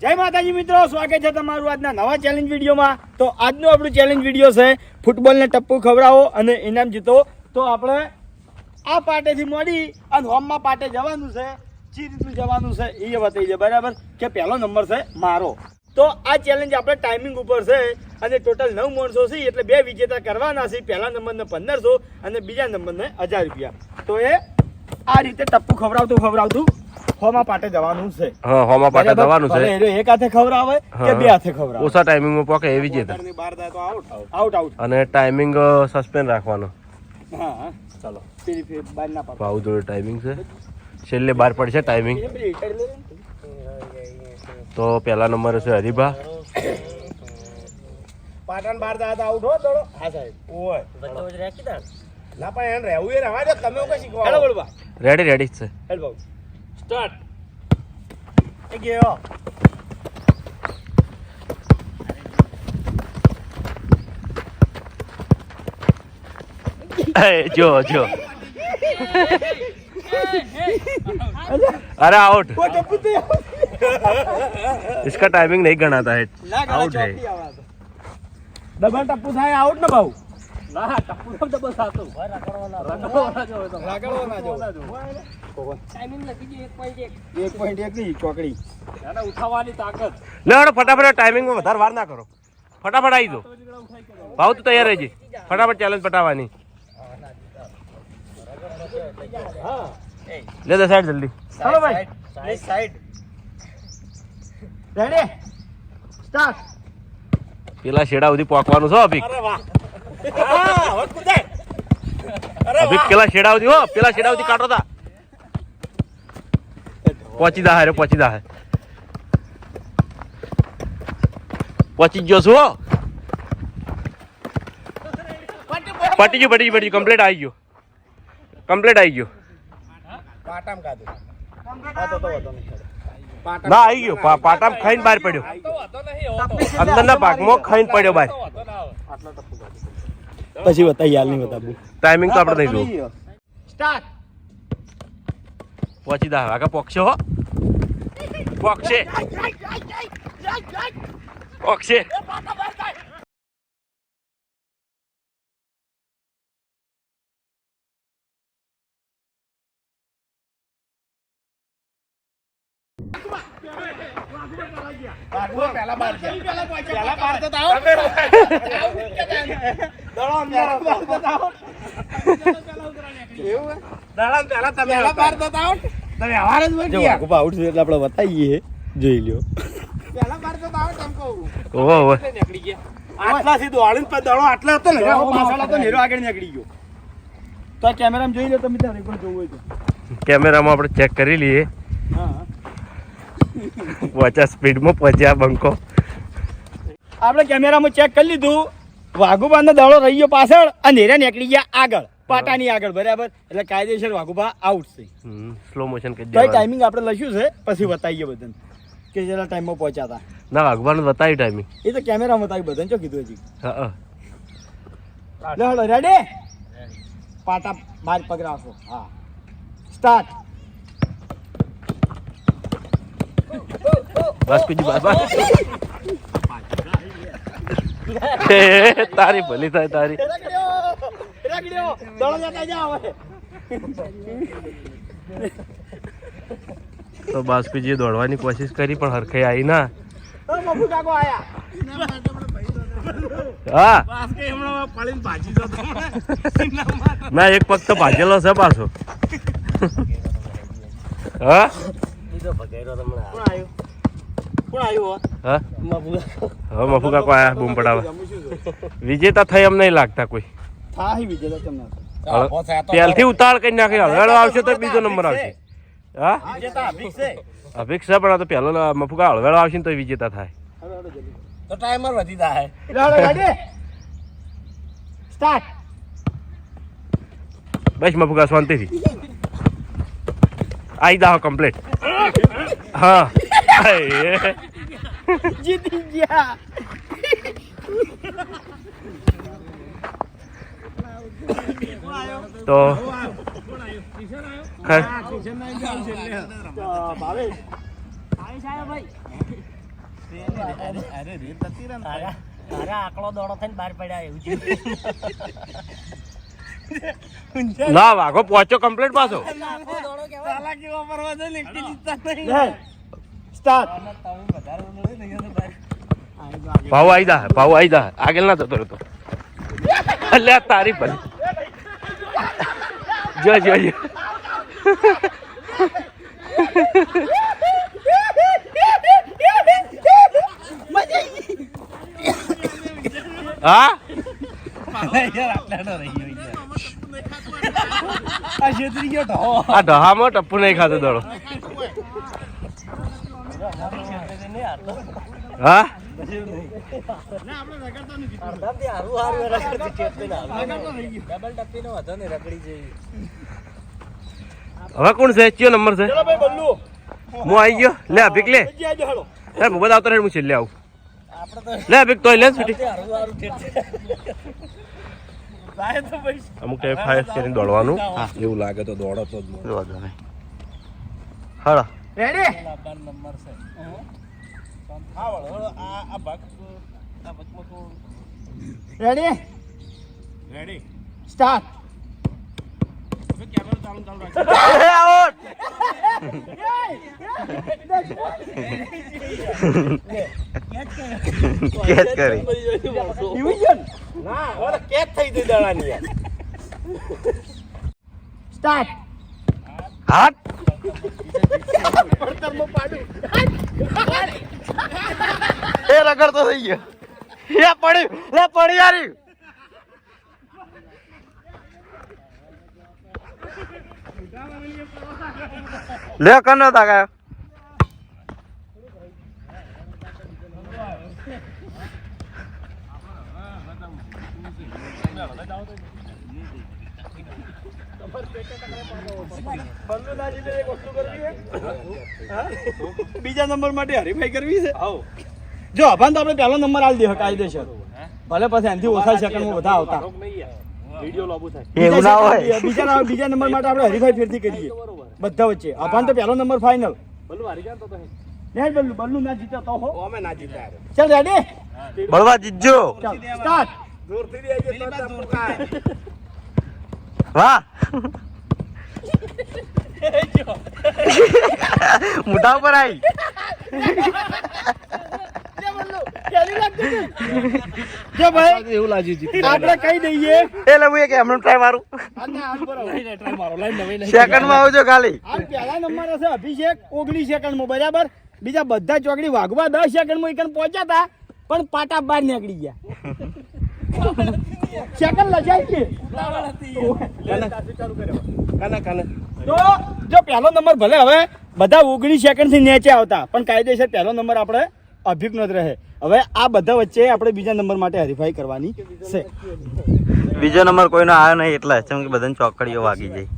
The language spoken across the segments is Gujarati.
જય માતાજી મિત્રો, સ્વાગત છે તમારું આજના નવા ચેલેન્જ વિડીયોમાં. તો આજનું આપણું ચેલેન્જ વીડિયો છે, ફૂટબોલને ટપ્પુ ખવડાવો અને ઇનામ જીતો. તો આપણે આ પાટેથી મોડી અને હોમમાં પાટે જવાનું છે, ચી રીતનું જવાનું છે, એ બતાવી દે, બરાબર? કે પહેલો નંબર છે, મારો. તો આ ચેલેન્જ આપણે ટાઈમિંગ ઉપર છે, અને ટોટલ નવ માણસો છે, એટલે બે વિજેતા કરવાના છે, પહેલા નંબરને પંદરસો અને બીજા નંબરને હજાર રૂપિયા. તો એ આ રીતે ટપ્પુ ખવડાવતું ખવડાવતું. હોમાં પાટે જવાનું છે. હા હોમા પાટે જવાનું છે. એક હાથે ખવડાવે કે બે હાથે ખવડાવે. ઓછા ટાઈમિંગમાં પોકે એવી જે આઉટ આઉટ અને ટાઈમિંગ સસ્પેન્ડ રાખવાનો. હા ચાલો. પેલી ના પાડો. ભાવ જોડે ટાઈમિંગ છે. છેલ્લે બહાર પડશે ટાઈમિંગ. તો પહેલા નંબર છે હરિભા. પાટણ બાર દાદા આઉટ હો થોડો હા સાહેબ. ઓય. ના પણ એને રહેવું એ રહેવા દે. તમે કઈ હેલો શીખવા રેડી રેડી છે. હેલો બાબુ Start. Thank you. જો જો अरे आउट इसका टाइमिंग नहीं गणाता है. आउट है डबल टप्पू था आउट ना भाऊ? ને રગડવાના જો ની ચોકડી. લે ફટાફટ ટાઈમિંગમાં વધારે વાર ના કરો. ફટાફટ આવી દો ભાવ તો તૈયાર રહેજે. ફટાફટ ચેલેન્જ પટાવવાની. લે દે સાઈડ જલ્દી. ચાલો ભાઈ. સાઈડ રેડી સ્ટાર્ટ પેલા શેડા સુધી પોકવાનું છો અભિક? અરે વાહ. હા હવે કુદાય અરે અભિક પેલા શેડા સુધી હો પેલા શેડા સુધી કાઢો તા. પહોંચી દા રે પહોંચી દા પહોંચી જ ગયો છું હો. પટી ગયું પટી ગયું પટી ગયું. કમ્પ્લીટ આવી ગયું. કમ્પ્લીટ આવી ગયું. પાટામ કાઢો ના આવી ગયો. પાટામ ખાઈને બહાર પડ્યો. અંદરના ભાગમાં ખાઈને પડ્યો બહાર. પછી બતાવી હાલ નહીં બતાવું ટાઈમિંગ તો આપણે નહીં જોવું સ્ટાર્ટ પહોંચી દા વાગા પોક્ષો હો. પોકશે. આપણે બતાવીએ. જોઈ લ્યો. પહેલા બાર તો આઉટ એમ કહું. ઓહો નીકળી ગયા. આટલાથી દોડીને પછી દડો આટલા હતો ને પાછળ હતો નેરો આગળ નીકળી ગયો. તો કેમેરામાં જોઈ લો તમે ત્યારે પણ જોવું હોય તો. કેમેરામાં આપણે ચેક કરી લઈએ. પચાસ સ્પીડમાં પહોંચ્યા બંકો. આપણે કેમેરામાં ચેક કરી લીધું. વાઘુબાનો દડો રહી ગયો પાછળ અને નેરા નીકળી ગયા આગળ. પાટાની આગળ બરાબર? એટલે કાયદેસર વાઘુબા આઉટ છે. સ્લો મોશન કરી તો ટાઈમિંગ આપણે લખ્યું છે પછી બતાવીએ બધાને. કે જેટલા ટાઈમમાં પહોંચ્યા હતા. ના વાઘવાનું બતાવ્યું ટાઈમિંગ એ તો કેમેરામાં બતાવી બધાને શું કીધું હજી. હા હા. રેડી પાટા માર પગરાશો હા. સ્ટાર્ટ બસ કુજી બસ બસ. તારી ભલી થાય, તારી. તો બાસ્કુજીએ દોડવાની કોશિશ કરી, પણ હરખે આવી ના. ના, એક પગ તો ભાજેલો છે પાછો. હા? કોણ આવ્યું કોણ આવ્યું હા? મફુ હવે મફુ આયા બૂમ પડાવે. વિજેતા થઈ એમ નહીં લાગતા કોઈ. થાહી વિજેતા તમને પહેલથી ઉતાળ કરી નાખી. હળવાળો આવશે તો બીજો નંબર આવશે. હા? અભિક્ષા અભિક પણ આ તો પહેલો મફુકા હળવેળો આવશે ને તો વિજેતા થાય. હવે હળો જલ્દી. તો ટાઈમર વધી જાય. લે હળો રેડી સ્ટાર્ટ બસ મફુકા શાંતિથી. આઈ દાહો કમ્પ્લીટ હા. એ, જીતી ગયા તો આકડો દોડો થઈને બહાર પડ્યા એવું છે ના વાઘો પહોંચ્યો કમ્પ્લીટ પાછો દોડો કેવાય લે સ્ટાર્ટ ભાવ આવી જા ભાવ આવી જા આગળ ના જતો રહેતો. લે તારી ભલે. જો જો જો. હા? આ ઢહામાં ટપ્પુ નહીં ખાતો દડો. હા? હવે કોણ છે? કયો નંબર છે? ચલો ભાઈ બલ્લુ હું આવી ગયો. લે અભિક લે. મોબાઈલ આવતો રહે હું છેલ્લે આવું. લે અભિક તોય લે છૂટી. અમુક ટાઈમ ફાયર કરીને દોડવાનું. એવું લાગે તો દોડો તો જ નહીં. હળો રેડી લાંબાનો નંબર છે. હા વળો, આ આ ભાગ આ ભાગમાં તો રેડી રેડી સ્ટાર્ટ હવે કેમેરો ચાલુ ચાલુ રાખજો. કેચ કરી. ડિવિઝન ના તો કેચ થઈ ગઈ દાડાની સ્ટાર્ટ હાથ એ રગડતો થઈ ગયો એ પડી, લે પડી યારી લે કનો ને એક વસ્તુ કરવી છે હા? બીજા નંબર માટે હરીફાઈ કરવી છે? જો અભાન તો આપણે પહેલો નંબર આલી દે કાયદેસર. ભલે પછી એનાથી ઓછા સેકન્ડ બધા આવતા. વિડિયો લાંબુ થાય. એવું ના હોય. બીજા બીજા બીજા નંબર માટે આપણે હરીફાઈ ફેરથી કરીએ. બધા વચ્ચે. અભાન તો પહેલો નંબર ફાઇનલ બલ્લુ હારી ગયા તો તો નહીં બલ્લુ બલ્લુ ના જીત્યો તો હો. અમે ના જીતા ચાલ રેડી બળવા જીતજો. સ્ટાર્ટ દૂરથી દે જે તો ટપ્પુ ખાય. વાહ. મોઢા ઉપર આવી જો ભાઈ એવું લાગ્યું આપણે કહી દઈએ? એ લવું કે હમણાં ટ્રાય મારું. સેકન્ડમાં આવજો ખાલી. હાલ પહેલા નંબર હશે અભિષેક ઓગણીસ સેકન્ડમાં બરાબર? બીજા બધા ચોકડી વાઘવા દસ સેકન્ડમાં એક પહોંચ્યા હતા પણ પાટા બહાર નીકળી ગયા. સેકન્ડ કાના કાના તો જો પહેલો નંબર ભલે હવે બધા ઓગણીસ સેકન્ડથી નીચે આવતા પણ કાયદેસર પહેલો નંબર આપણે અભિજ્ઞ જ રહે. હવે આ બધા વચ્ચે આપણે બીજા નંબર માટે હરીફાઈ કરવાની છે. બીજો નંબર કોઈનો આવ્યો નહીં એટલા કેમ કે બધાને ચોકડીઓ વાગી જાય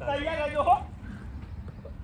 તૈયાર રહેજો હો. હળો લે હાલો.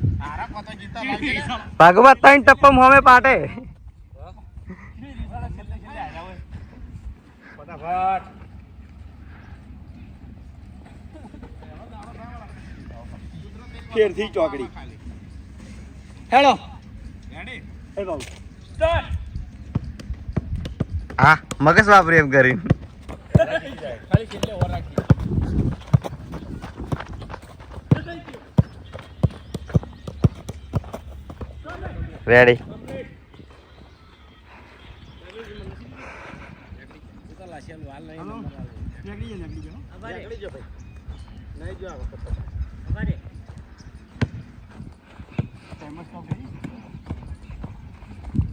ભાગવત ત્રણ ટપ્પમ હોમે પાટે. ફેરથી ચોકડી. હેલો. હા મગજ વાપરી એમ કરી ખાલી છેલ્લે ઓર રાખી રેડી નીકળી જાય નીકળી જાય નીકળી જો ભાઈ નહીં જો આ વખત અમારે ટાઈમર સ્ટોપ કરી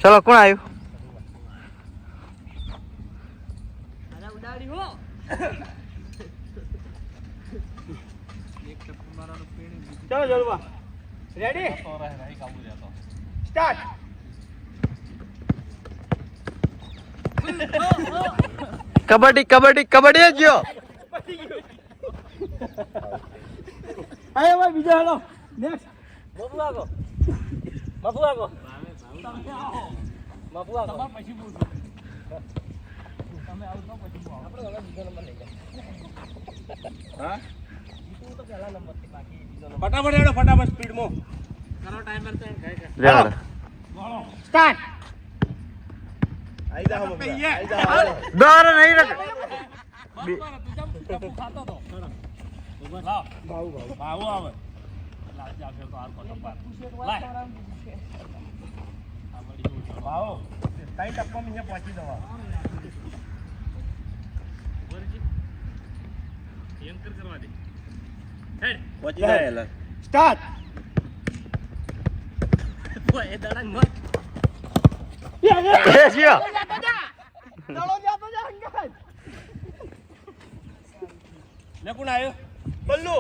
ચલો કોણ આવ્યું? ચલો જલવા. રેડી સ્ટાર્ટ કબડ્ડી કબડ્ડી કબડ્ડી જ ગયો. આય ભાઈ બીજો હેલો. નેક્સ્ટ મફુ આગો. મફુ આગો. મફુ આગો. ફટાફટ હેડો ફટાફટ સ્પીડમાં. લેવડો ટાઈમ પર તો કઈ આઈ જા દર નહીં રખ ભાવો આવે ભાવો તાઈ ટપ્પા મિયા પહોંચી જવા પહોંચી જાય સ્ટાર્ટ. એ દડા મત એ ગયો ચલો જાતો જા અંકલ લે કોણ આવ્યો બલ્લુ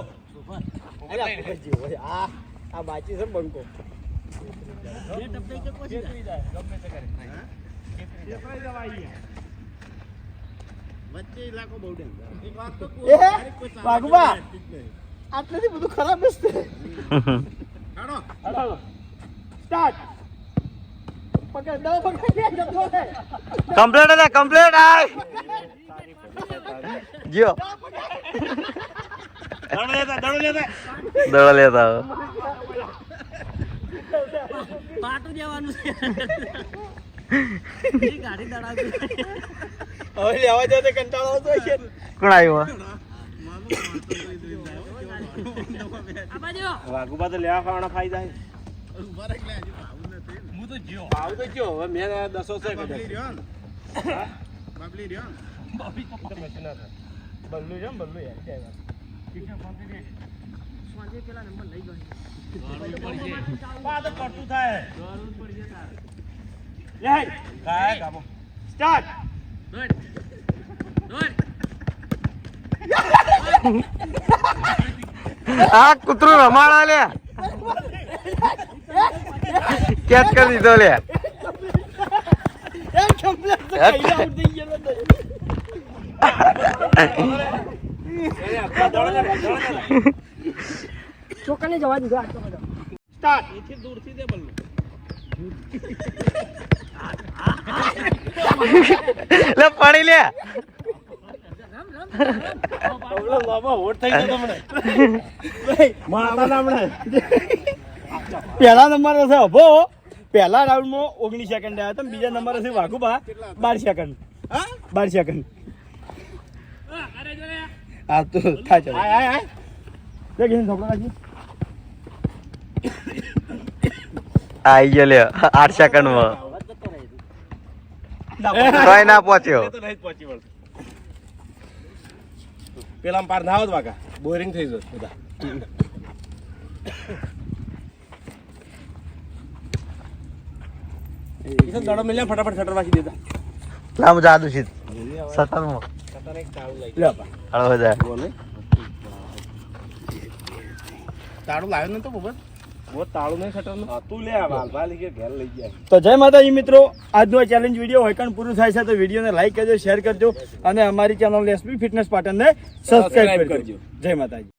આ આ બાચી છે બંકો એ ડબ્બે કે પછી જાય વચ્ચે ઇલાકો બહુ ડેન્જર એક વાત તો આટલેથી બધું ખરાબ જ છે હાડો. હાલો સ્ટાર્ટ જતો કમ્પ્લેટ કમ્પ્લેટ આય દડો લેતા દડો લેતા દડો લેતા પાટું જવાનું છે. ગાડી દડાવતી હવે લેવા જાવ કંટાળો આવતો કોણ આવ્યો વાગુબા તો લેવા ખાવાના ખાઈ જાય. હું તો જ્યો ભાવ તો કયો હવે મેં દસો છે બાબલી. રહ્યો બાબલી રહ્યો ને બલ્લુ છે ને યાર વાત. ગયો તો થાય લે કાય કાપો સ્ટાર્ટ દોડ દોડ આ કૂતરું રમાડા લે કેચ કરી દીધો લે. છોકરાને જવા દીધો આટલો બધો સ્ટાર્ટ એથી દૂરથી દે બલ્લુ લે, પાણી લે હોટ થઈ ગયો તમને માતા હમણે પહેલા નંબર હશે અભો. પહેલા રાઉન્ડમાં ઓગણીસ સેકન્ડ આવ્યા હતા બીજા નંબર હશે વાઘુબા બાર સેકન્ડ બાર સેકન્ડ હા તો થાય ચાલો. આઈ ગયો લે આઠ સેકન્ડમાં તોય ના પહોંચ્યો. પેલા પાર ના આવત વાગા બોરિંગ થઈ જશે બધા. એ તો દડો મિલ્યા ફટાફટ શટર વાંચી દેતા. લામ જાદુ છે. લે બા. હળવો જા. તાળું લાવ્યો નતો બબત બહુ તાળું નહીં શટરનું તું લે આ વાલ વાલ કે ઘેર લઈ જાય તો જય માતાજી મિત્રો આજનો ચેલેન્જ વીડિયો હોય કારણ પૂરું થાય છે તો વિડીયોને લાઈક કરજો શેર કરજો અને અમારી ચેનલ એસપી ફિટનેસ પાટણને કરજો. કરજો. જય માતાજી.